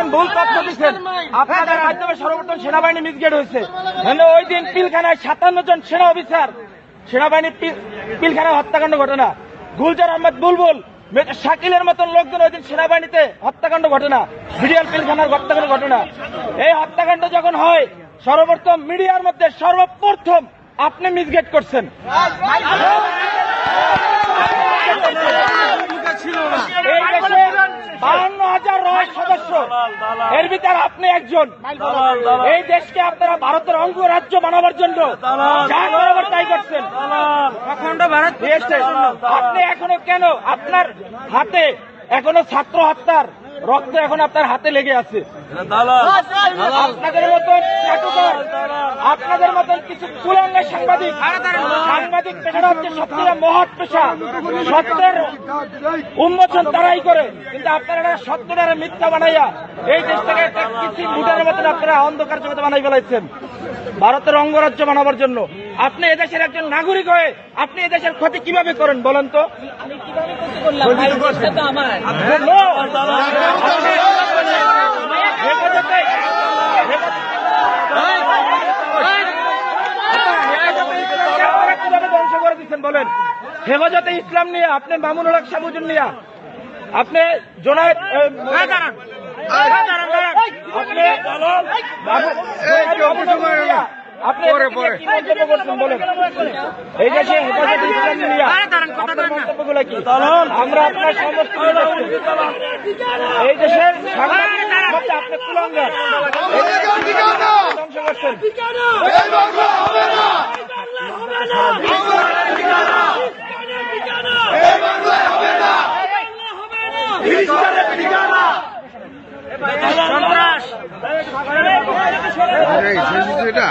এখন ভুল তথ্য দিচ্ছেন আপনাদের মাধ্যমে সর্বপ্রথম সেনাবাহিনী মিসগেট হয়েছে মানে ওই দিন পিলখানায় সাতান্ন জন সেনা অফিসার সেনাবাহিনী পিলখানায় হত্যাকাণ্ড ঘটনা গুলজার আহমেদ বুলবুল শাকিলের মতন লোকজন ওই দিন সেনাবাহিনীতে হত্যাকাণ্ড ঘটনা বিডিআর পিলখানার হত্যাকাণ্ড ঘটনা এই হত্যাকাণ্ড যখন হয় সর্বপ্রথম মিডিয়ার মধ্যে সর্বপ্রথম আপনি মিসগেট করছেন এর ভিতরে আপনি একজন। এই দেশকে আপনারা ভারতের অঙ্গ রাজ্য বানাবার জন্য যা করাবার তাই করছেন। অখণ্ড ভারত আপনি এখনও কেন আপনার হাতে এখনও ছাত্র হত্যার রক্ত এখন আপনার হাতে লেগে আছে। আপনাদের মতন আপনাদের মতন কিছু কুলাঙ্গা সাংবাদিক সাংবাদিক পেশাটা হচ্ছে সত্যিটা মহৎ পেশা। সত্যের উন্মোচন তারাই করে। কিন্তু আপনারা সত্যটারে মিথ্যা বানাইয়া এই দেশ থেকে একটা কিছু ভুটানের মতন আপনারা অন্ধকার জগতে বানাই ফেলাইছেন। ভারতের অঙ্গরাজ্য বানাবার জন্য। আপনি এদেশের একজন নাগরিক হয়ে আপনি এদেশের ক্ষতি কীভাবে করেন বলেন তো? হেফাজতে- ধ্বংস করে দিচ্ছেন বলেন হেফাজতে ইসলাম নিয়ে আপনি মামুনুল হক সাবুজুন নিয়া। আপনি জোনায়েদ আপনি আপনি কি মন্তব্য করছেন? বলেন। এই দেশে হেফাজতে ইসলাম নিয়ে মন্তব্যগুলো কি? আমরা আপনার সমস্ত এই দেশের আপনি কুলঙ্গার ধ্বংস করছেন। সন্ত্রাস এই শেষ এটা